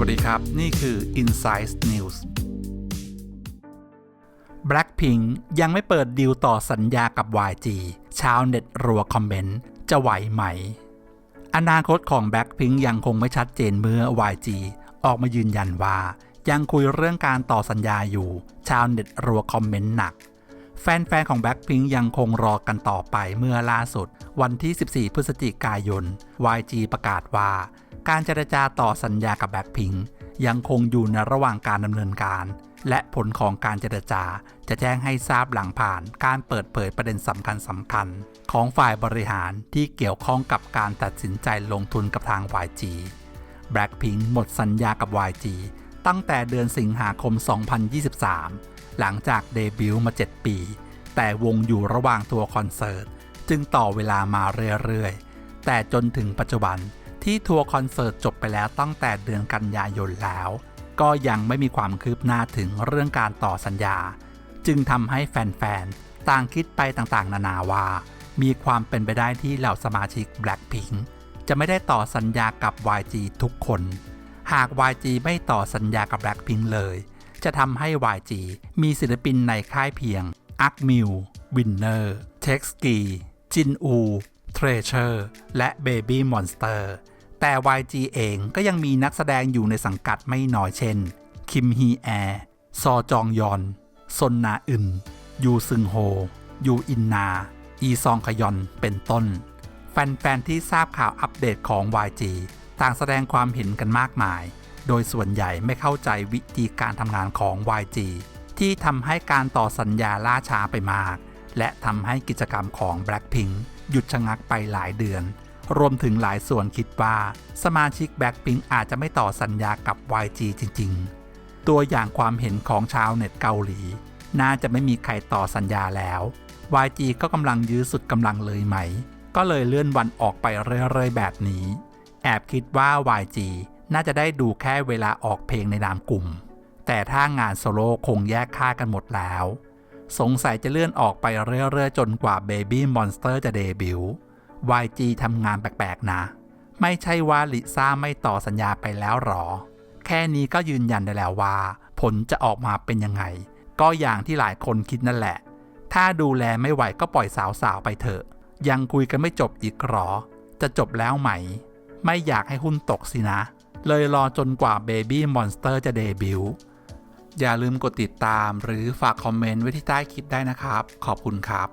วัสดีครับ นี่คือ Inside News Blackpink ยังไม่เปิดดีลต่อสัญญากับ YG ชาวเน็ตรัวคอมเมนต์ จะไหวไหม อนาคตของ Blackpink ยังคงไม่ชัดเจนเมื่อ YG ออกมายืนยันว่า ยังคุยเรื่องการต่อสัญญาอยู่ ชาวเน็ตรัวคอมเมนต์หนัก แฟน ๆ ของ Blackpink ยังคงรอกันต่อไปเมื่อล่าสุด วันที่ 14 พฤศจิกายน YG ประกาศว่า การเจรจาต่อสัญญากับ Blackpink ยังคงอยู่ในระหว่างการดำเนินการ และผลของการเจรจาจะแจ้งให้ทราบหลังผ่านการเปิดเผยประเด็นสำคัญสำคัญ ของฝ่ายบริหารที่เกี่ยวข้องกับการตัดสินใจลงทุนกับทาง YG Blackpink หมดสัญญากับ YG ตั้งแต่เดือนสิงหาคม 2023 หลังจากเดบิวต์มา 7 ปี แต่วงอยู่ระหว่างตัวคอนเสิร์ต จึงต่อเวลามาเรื่อยๆ แต่จนถึงปัจจุบัน ที่ทัวร์คอนเสิร์ตจบไปแล้วตั้งแต่เดือนกันยายนแล้ว ก็ยังไม่มีความคืบหน้าถึงเรื่องการต่อสัญญา จึงทำให้แฟนๆ ต่างคิดไปต่างๆ นานาว่า มีความเป็นไปได้ที่เหล่าสมาชิก Blackpink จะไม่ได้ต่อสัญญากับ YG ทุกคน หาก YG ไม่ต่อสัญญากับ Blackpink เลย จะทำให้ YG มีศิลปินในค่ายเพียงอักมิววินเนอร์เท็กซ์กีจินอูเทรเชอร์และ Baby Monster แต่ YG เองก็ยังมีนักแสดงอยู่ในสังกัดไม่น้อยเช่น คิมฮีแอร์ซอจองยอน ซนนาอึน ยูซึงโฮ ยูอินนา อีซองขยอน เป็นต้น แฟน ๆ ที่ทราบข่าวอัปเดตของ YG ต่างแสดงความเห็นกันมากมาย โดยส่วนใหญ่ไม่เข้าใจวิธีการทำงานของ YG ที่ทำให้การต่อสัญญาล่าช้าไปมาก และทำให้กิจกรรมของ Blackpink หยุดชะงักไปหลายเดือน รวมถึงหลายส่วนคิดว่า สมาชิก Blackpink อาจจะไม่ต่อสัญญากับ YG จริง ๆ ตัวอย่างความเห็นของชาวเน็ตเกาหลี น่าจะไม่มีใครต่อสัญญาแล้ว YG ก็กำลังยื้อสุดกำลังเลยไหม ก็เลยเลื่อนวันออกไปเรื่อยๆ แบบนี้ แอบคิดว่า YG น่าจะได้ดูแค่เวลาออกเพลงในนามกลุ่ม แต่ถ้างานโซโล่คงแยกค่ากันหมดแล้ว สงสัยจะเลื่อนออกไปเรื่อยๆ จนกว่า Baby Monster จะเดบิวต์ YG ทำงานแปลกๆ นะ ไม่ใช่ว่าลิซ่าไม่ต่อสัญญาไปแล้วหรอ แค่นี้ก็ยืนยันได้แล้วว่า ผลจะออกมาเป็นยังไง ก็อย่างที่หลายคนคิดนั่นแหละ ถ้าดูแลไม่ไหวก็ปล่อยสาวๆ ไปเถอะ ยังคุยกันไม่จบอีกหรอ จะจบแล้วไหม ไม่อยากให้หุ้นตกสินะ เลยรอจนกว่า Baby Monster จะเดบิวต์อย่าลืมกดติดตามหรือฝากคอมเมนต์ไว้ที่ใต้คลิปได้นะครับ ขอบคุณครับ